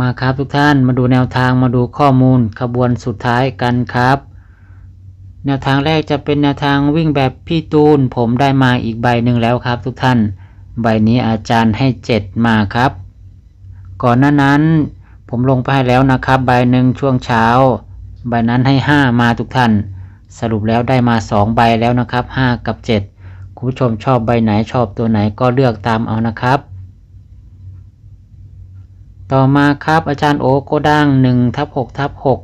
มาครับทุกท่านมาดูแนวทางมาดูข้อมูลขบวนสุดท้ายกันครับ แนวทางแรกจะเป็นแนวทางวิ่งแบบพี่ตูน ผมได้มาอีกใบหนึ่งแล้วครับทุกท่าน ใบนี้อาจารย์ให้เจ็ดมาครับ ก่อนหน้านั้น ผมลงไปให้แล้วนะครับ ใบหนึ่งช่วงเช้า ใบนั้นให้ห้ามาทุกท่าน สรุปแล้วได้มาสองใบแล้วนะครับห้ากับเจ็ดคุณผู้ชมชอบใบไหนชอบตัวไหนก็เลือกตามเอานะครับ ต่อมาครับอาจารย์โอโกดัง1ทับ6ทับ6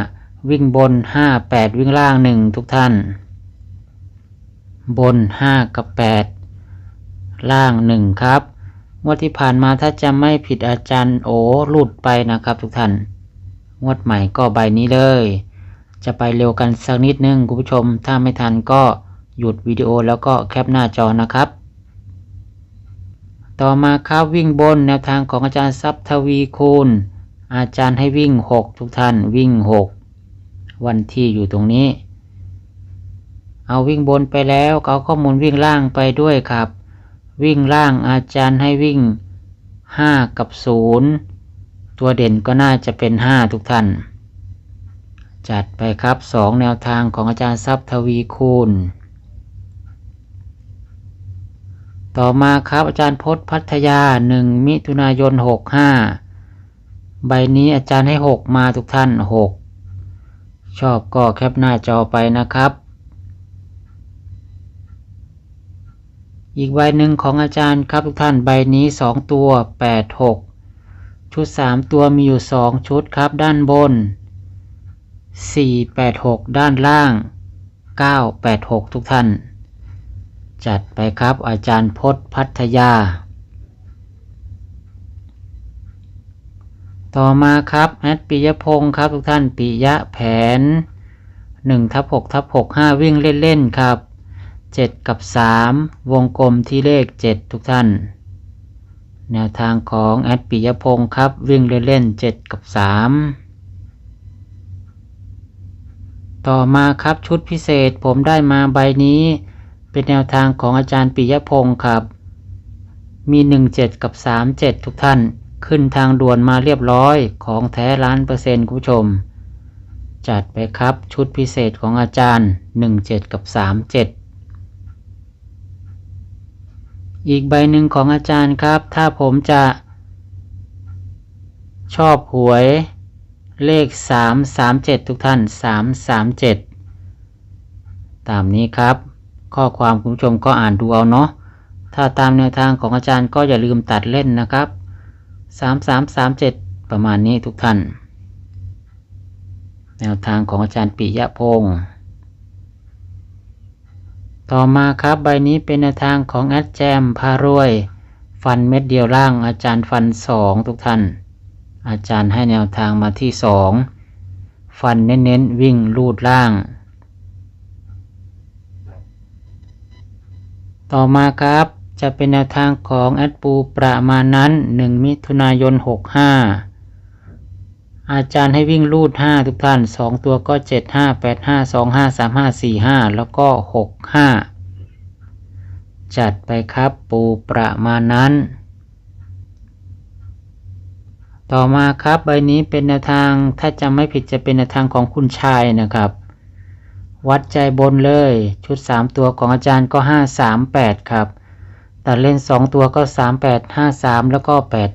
5 วิ่งบน 5 8 วิ่งล่าง 1 ทุกท่าน บน 5 กับ 8 ล่าง 1 ครับงวดที่ผ่านมาถ้าจะไม่ผิดอาจารย์โอหลุดไปนะครับทุกท่านงวดใหม่ก็ใบนี้เลย จะไปเร็วกันสักนิดนึงคุณผู้ชม ถ้าไม่ทันก็หยุดวิดีโอแล้วก็แคปหน้าจอนะครับ ต่อมาครับวิ่งบนแนวทางของอาจารย์ทรัพย์ทวีคูณ อาจารย์ให้วิ่ง 6 ทุกท่านวิ่ง 6 วันที่อยู่ตรงนี้ เอาวิ่งบนไปแล้วเอาข้อมูลวิ่งล่างไปด้วยครับ วิ่งล่างอาจารย์ให้วิ่ง 5 กับ 0 ตัวเด่นก็น่าจะเป็น 5 ทุกท่าน จัดไปครับ 2 แนวทางของอาจารย์ทรัพย์ทวีคูณ ต่อมาครับอาจารย์พจน์พัทยา 1 มิถุนายน 65 ใบนี้อาจารย์ให้ 6 มาทุกท่าน 6 ชอบก็แคปหน้าจอไปนะครับ อีกใบหนึ่งของอาจารย์ครับทุกท่านใบนี้ 2 ตัว 8 6 ชุด 3 ตัวมีอยู่ 2 ชุดครับด้านบน 4 8 6 ด้านล่าง 9 8 6 ทุกท่าน จัดไปครับอาจารย์พจน์พัทยา ต่อมาครับแอดปิยพงศ์ครับทุกท่านปิยะแผน1ทับ6ทับ6 5 วิ่งเล่นๆครับ 7 กับ 3 วงกลมที่เลข 7 ทุกท่าน แนวทางของแอดปิยพงศ์ครับ วิ่งเล่นๆ7 กับ 3ต่อมาครับชุดพิเศษผมได้มาใบนี้ เป็นแนวทางของอาจารย์ปิยพงศ์ครับ มี 17 กับ 37 ทุกท่านขึ้นทางด่วนมาเรียบร้อยของแท้ล้านเปอร์เซ็นต์คุณผู้ชม จัดไปครับชุดพิเศษของอาจารย์ 17 กับ 37 อีกใบหนึ่งของอาจารย์ครับ ถ้าผมจะชอบหวยเลข 337 ทุกท่าน 337 ตามนี้ครับ ข้อความคุณผู้ชมก็อ่านดูเอาเนาะถ้าตามแนวทางของอาจารย์ก็อย่าลืมตัดเล่นนะครับ 3337 ประมาณนี้ทุกท่าน แนวทางของอาจารย์ปิยะพงศ์ต่อมาครับใบนี้เป็นแนวทางของแอดแจมพารวย ฟันเม็ดเดียวล่างอาจารย์ฟันสองทุกท่าน อาจารย์ให้แนวทางมาที่สองฟันเน้นๆวิ่งลูดล่าง ต่อมาครับจะเป็นแนวทางของแอดปูประมาณนั้น 1 มิถุนายน 65 อาจารย์ให้วิ่งลูด 5 ทุกท่าน 2 ตัวก็ 7 5 8 5 2 5 3 5 4 5 แล้วก็ 6 5 จัดไปครับปูประมาณนั้น ต่อมาครับใบนี้เป็นแนวทางถ้าจำไม่ผิดจะเป็นแนวทางของคุณชายนะครับ วัดใจบนเลย ชุด 3 ตัวของอาจารย์ก็ 5 3 8 ครับ ตัดเล่น 2 ตัวก็ 3 8 5 3 แล้วก็ 8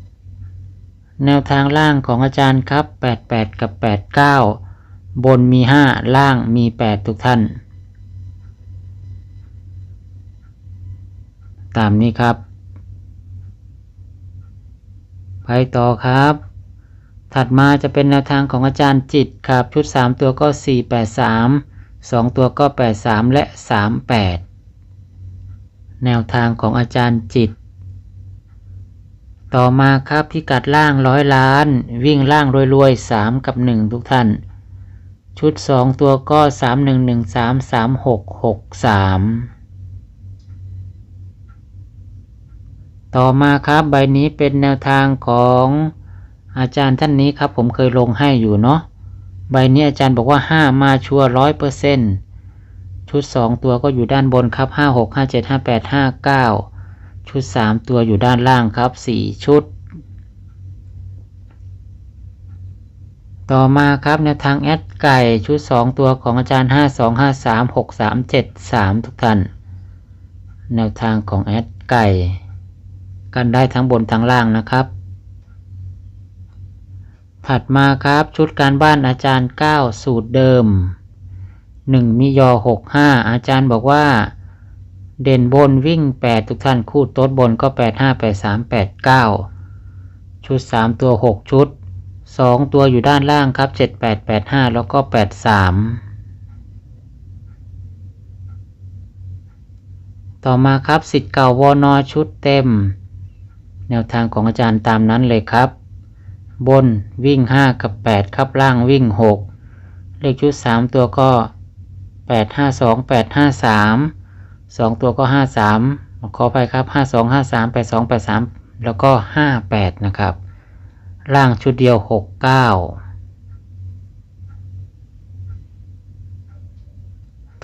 5 แนวทางล่างของอาจารย์ครับ 8 8 กับ 8 9 บนมี 5 ล่างมี 8 ทุกท่าน ตามนี้ครับ ไปต่อครับ ถัดมาจะเป็นแนวทางของอาจารย์จิตครับชุด 3 ตัวก็ 4 8 3 2 ตัวก็ 8 3 และ 3 8 แนวทางของอาจารย์จิต ต่อมาครับพิกัดล่างร้อยล้าน วิ่งล่างรวยๆ 3 กับ 1 ทุกท่าน ชุดสองตัวก็สามหนึ่งหนึ่งสามสามหกหกสามต่อมาครับใบนี้เป็นแนวทางของ อาจารย์ท่านนี้ครับ ผมเคยลงให้อยู่เนาะใบนี้อาจารย์บอกว่าห้ามาชัวร้อยเปอร์เซ็นชุดสองตัวก็อยู่ด้านบนครับห้าหกห้าเจ็ดห้าแปดห้าเก้าชุดสามตัวอยู่ด้านล่างครับสี่ชุด ต่อมาครับแนวทางแอดไก่ชุด2ตัวของอาจารย์5 2 5 3 6 3 7 3ทุกท่าน แนวทางของแอดไก่ กันได้ทั้งบนทั้งล่างนะครับ ถัดมาครับชุดการบ้านอาจารย์ 9 สูตรเดิม 1 มิยอ 65 อาจารย์บอกว่า เด่นบนวิ่ง 8 ทุกท่านคู่โต๊ดบนก็ 8 5 8 3 8 9 ชุด 3 ตัว 6 ชุดสองตัวอยู่ด้านล่างครับเจ็ดแปดแปดห้าแล้วก็แปดสามต่อมาครับสิทธิ์เก่าวอนอชุดเต็ม แนวทางของอาจารย์ตามนั้นเลยครับ บนวิ่ง 5 กับ 8 ครับล่างวิ่ง 6 เลขชุด 3 ตัวก็ 8 5 2 8 5 3 2 ตัวก็ 5 3 ขอไปครับ 5 2 5 3 8 2 8 3 แล้วก็ 5 8 นะครับ ล่างชุดเดียวหกเก้า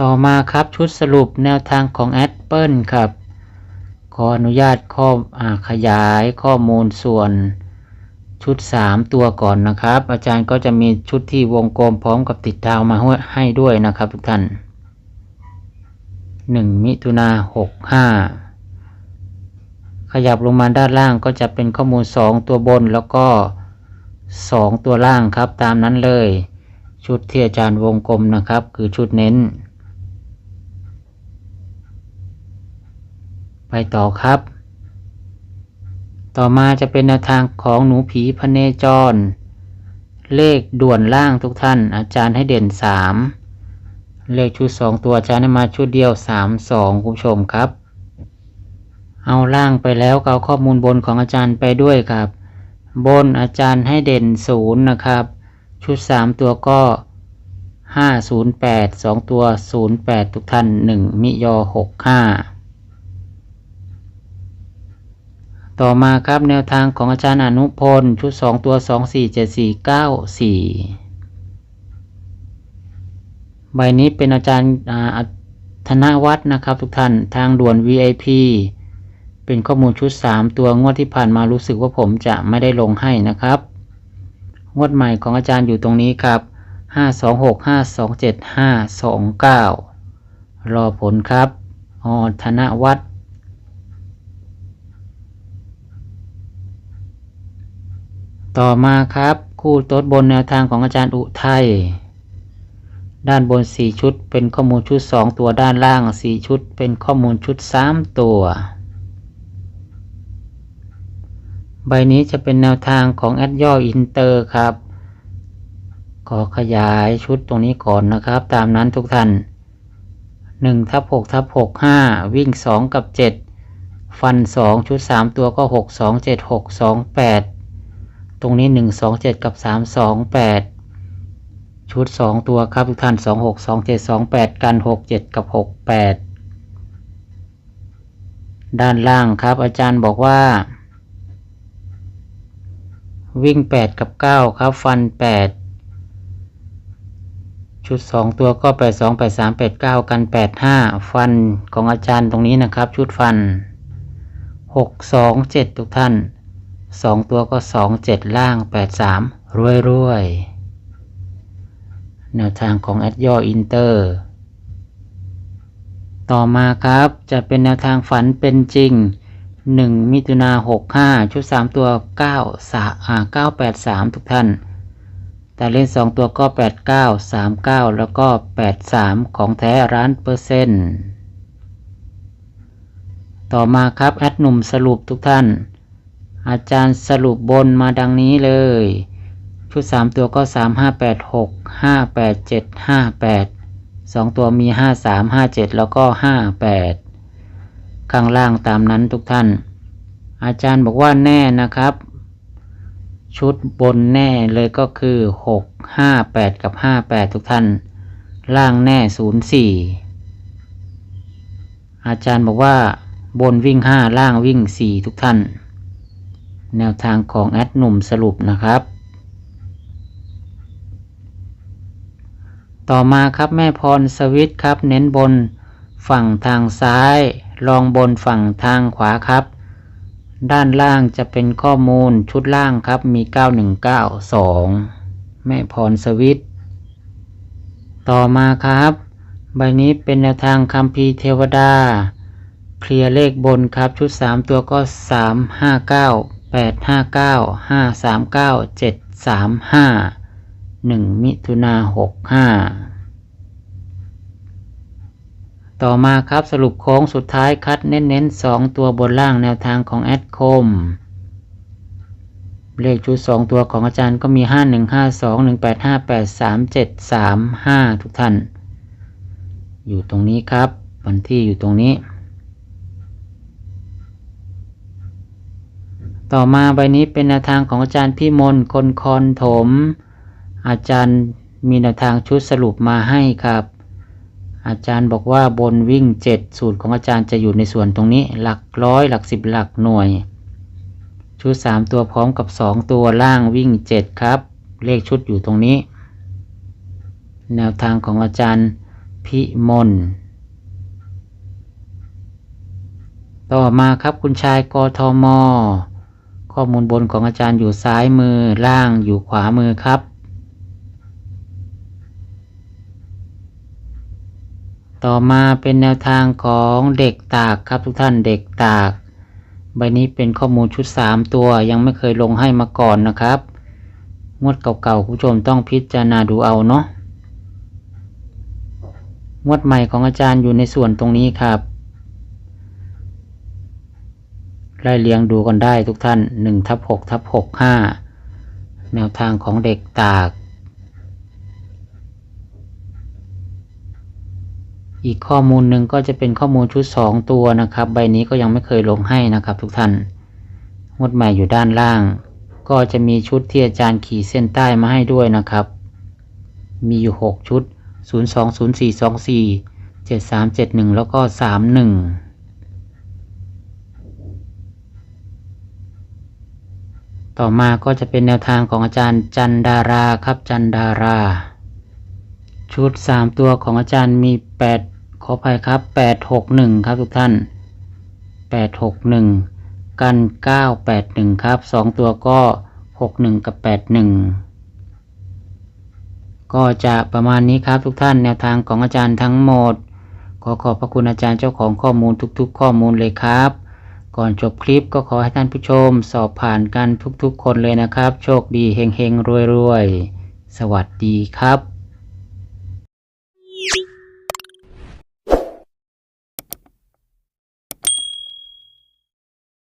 ต่อมาครับชุดสรุปแนวทางของแอดเปิลครับ ขออนุญาตข้ออขยายข้อมูลส่วน ชุด 3 ตัวก่อนนะครับ อาจารย์ก็จะมีชุดที่วงกลมพร้อมกับติดดาวมาให้ด้วยนะครับทุกท่าน 1 มิถุนา65 ขยับลงมาด้านล่างก็จะเป็นข้อมูล 2 ตัวบนแล้วก็ 2 ตัวล่างครับตามนั้นเลย ชุดที่อาจารย์วงกลมนะครับ คือชุดเน้น ไปต่อครับ ต่อมาจะเป็นแนวทางของหนูผีพเนจร เลขด่วนล่างทุกท่าน อาจารย์ให้เด่น 3 เลขชุด 2 ตัวอาจารย์ให้มาชุดเดียว 3 2 คุณผู้ชมครับ เอาล่างไปแล้วเอาข้อมูลบนของอาจารย์ไปด้วยครับ บนอาจารย์ให้เด่น 0 นะครับ ชุด 3 ตัวก็ 508 2 ตัว 08 ทุกท่าน 1 มิยอ 65 ต่อมาครับแนวทางของอาจารย์อนุพล ชุดสองตัวสองสี่เจ็ดสี่เก้าสี่ใบนี้เป็นอาจารย์ธนวัฒน์นะครับทุกท่านทางด่วน VIP เป็นข้อมูลชุด 3 ตัวงวดที่ผ่านมารู้สึกว่าผมจะไม่ได้ลงให้นะครับ งวดใหม่ของอาจารย์อยู่ตรงนี้ครับ 526 527 529 รอผลครับอธนวัฒน์ ต่อมาครับ คู่โต๊ดบนแนวทางของอาจารย์อุทัยด้านบน 4 ชุดเป็นข้อมูลชุด 2 ตัวด้านล่าง 4 ชุดเป็นข้อมูลชุด 3 ตัว ใบนี้จะเป็นแนวทางของแอดย่ออินเตอร์ครับ ขอขยายชุดตรงนี้ก่อนนะครับ ตามนั้นทุกท่าน1ทับ6ทับ6 5 วิ่ง 2 กับ 7 ฟัน 2 ชุด 3 ตัวก็ 6 2 7 6 2 8 ตรงนี้ 1 2 7 กับ 3 2 8 ชุด 2 ตัวครับทุกท่าน 2 6 2 7 2 8 กัน 6 7 กับ 6 8 ด้านล่างครับ อาจารย์บอกว่า วิ่ง 8 กับ 9 ครับ ฟัน 8 ชุด 2 ตัวก็ 8 2 8 3 8 9 กัน 8 5 ฟันของอาจารย์ตรงนี้นะครับ ชุดฟัน 6 2 7 ทุกท่าน 2ตัวก็2 7ล่าง8 3รวยรวยแนวทางของแอดย่ออินเตอร์ ต่อมาครับจะเป็นแนวทางฝันเป็นจริงหนึ่งมิถุนาหกห้าชุดสามตัวเก้าสาอ่าเก้าแปดสามทุกท่าน แต่เล่นสองตัวก็แปดเก้าสามเก้าแล้วก็แปดสามของแท้ร้านเปอร์เซ็นต์ ต่อมาครับ แอดหนุ่มสรุปทุกท่าน อาจารย์สรุปบนมาดังนี้เลย ชุดสามตัวก็สามห้าแปดหกห้าแปดเจ็ดห้าแปดสองตัวมีห้าสามห้าเจ็ดแล้วก็ห้าแปดข้างล่างตามนั้นทุกท่าน อาจารย์บอกว่าแน่นะครับ ชุดบนแน่เลยก็คือหกห้าแปดกับห้าแปดทุกท่าน ล่างแน่ศูนย์สี่อาจารย์บอกว่าบนวิ่งห้าล่างวิ่งสี่ทุกท่าน แนวทางของแอดหนุ่มสรุปนะครับ ต่อมาครับแม่พรสวิตครับ เน้นบนฝั่งทางซ้าย ลองบนฝั่งทางขวาครับ ด้านล่างจะเป็นข้อมูลชุดล่างครับมี 9192 แม่พรสวิตต่อมาครับ ใบนี้เป็นแนวทางคัมภีร์เทวดาเคลียร์เลขบนครับชุด 3 ตัวก็ 359 859 539 735 1มิถุนา65ต่อมาครับสรุปโค้งสุดท้ายคัดเน้นๆ2ตัวบนล่างแนวทางของแอดคม เลขชุด2ตัวของอาจารย์ก็มี5 1 5 2 1 8 5 8 3 7 3 5ทุกท่าน อยู่ตรงนี้ครับ วันที่อยู่ตรงนี้ ต่อมาใบนี้เป็นแนวทางของอาจารย์พี่มนคนคอนถม อาจารย์มีแนวทางชุดสรุปมาให้ครับ อาจารย์บอกว่าบนวิ่ง 7 สูตรของอาจารย์จะอยู่ในส่วนตรงนี้ หลักร้อยหลักสิบหลักหน่วย ชุด 3 ตัวพร้อมกับ 2 ตัวล่างวิ่ง 7 ครับ เลขชุดอยู่ตรงนี้ แนวทางของอาจารย์พิมลต่อมาครับคุณชายกทม ข้อมูลบนของอาจารย์อยู่ซ้ายมือล่างอยู่ขวามือครับ ต่อมาเป็นแนวทางของเด็กตากครับทุกท่านเด็กตาก ใบนี้เป็นข้อมูลชุด 3 ตัวยังไม่เคยลงให้มาก่อนนะครับงวดเก่าๆคุณผู้ชมต้องพิจารณาดูเอาเนาะงวดใหม่ของอาจารย์อยู่ในส่วนตรงนี้ครับ ไล่เลียงดูกันได้ทุกท่าน1ทับ6ทับ6 5 แนวทางของเด็กตาก อีกข้อมูลหนึ่งก็จะเป็นข้อมูลชุด 2 ตัวนะครับ ใบนี้ก็ยังไม่เคยลงให้นะครับทุกท่านงดใหม่อยู่ด้านล่าง ก็จะมีชุดที่อาจารย์ขีดเส้นใต้มาให้ด้วยนะครับ มีอยู่ 6 ชุด 020424 7371 แล้วก็ 31 ต่อมาก็จะเป็นแนวทางของอาจารย์จันดาราครับจันดารา ชุด 3 ตัวของอาจารย์มี 8 ขออภัยครับ 861 ครับทุกท่าน 861 กัน 981 ครับ 2 ตัวก็ 61 กับ 81 ก็จะประมาณนี้ครับทุกท่านแนวทางของอาจารย์ทั้งหมด ขอขอบพระคุณอาจารย์เจ้าของข้อมูลทุกๆ ข้อมูลเลยครับ ก่อนจบคลิปก็ขอให้ท่านผู้ชมสอบผ่านกันทุกๆคนเลยนะครับ โชคดีเฮงๆรวยๆ สวัสดีครับ